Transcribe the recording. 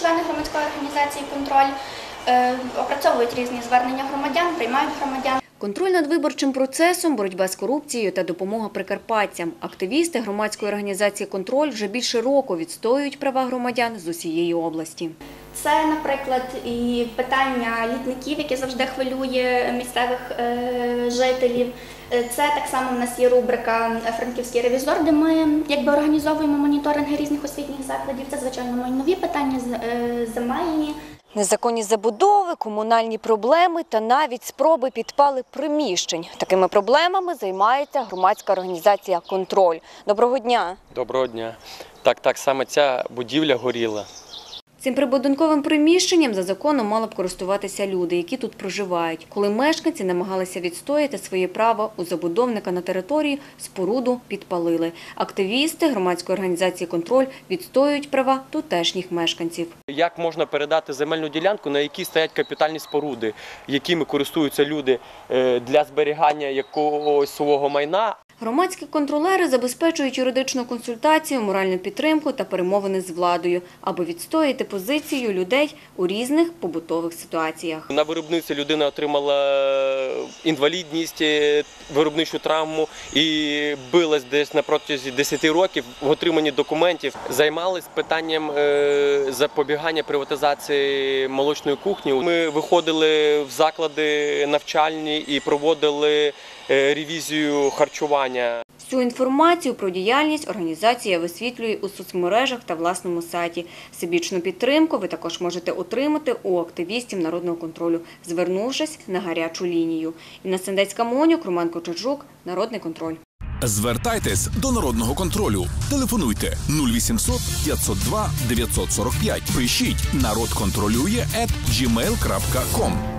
члени громадської організації контроль, е, опрацьовують різні звернення громадян, приймають громадян. Контроль над виборчим процесом, боротьба з корупцією та допомога прикарпатцям. Активісти громадської організації «Контроль» вже більше року відстоюють права громадян з усієї області. Це, наприклад, і питання літників, яке завжди хвилює місцевих е, жителів. Е, Це так само в нас є рубрика Франківський ревізор, де ми якби організовуємо моніторинги різних освітніх закладів. Це звичайно майнові питання, з- е, земельні. Незаконні забудови, комунальні проблеми та навіть спроби підпали приміщень. Такими проблемами займається громадська організація «Контроль». Доброго дня! Доброго дня. Так, так, саме ця будівля горіла. Цим прибудинковим приміщенням за законом мали б користуватися люди, які тут проживають. Коли мешканці намагалися відстояти своє право у забудовника на території, споруду підпалили. Активісти громадської організації «Контроль» відстоюють права тутешніх мешканців. Як можна передати земельну ділянку, на якій стоять капітальні споруди, якими користуються люди е, для зберігання якогось свого майна, Громадські контролери забезпечують юридичну консультацію, моральну підтримку та перемовини з владою, аби відстояти позицію людей у різних побутових ситуаціях. На виробництві людина отримала інвалідність, е, виробничу травму і билась десь на протязі 10 років в отриманні документів. Займались питанням е, запобігання приватизації молочної кухні. Ми виходили в заклади навчальні і проводили е, ревізію харчування. Всю інформацію про діяльність організація висвітлює у соцмережах та власному сайті. Всебічну підтримку ви також можете отримати у активістів народного контролю, звернувшись на гарячу лінію. Інна Сендецька Монюк, Роман Кочержук, Народний контроль. Звертайтесь до народного контролю. Телефонуйте 0800 502 945. Пишіть народ контролює at gmail.com.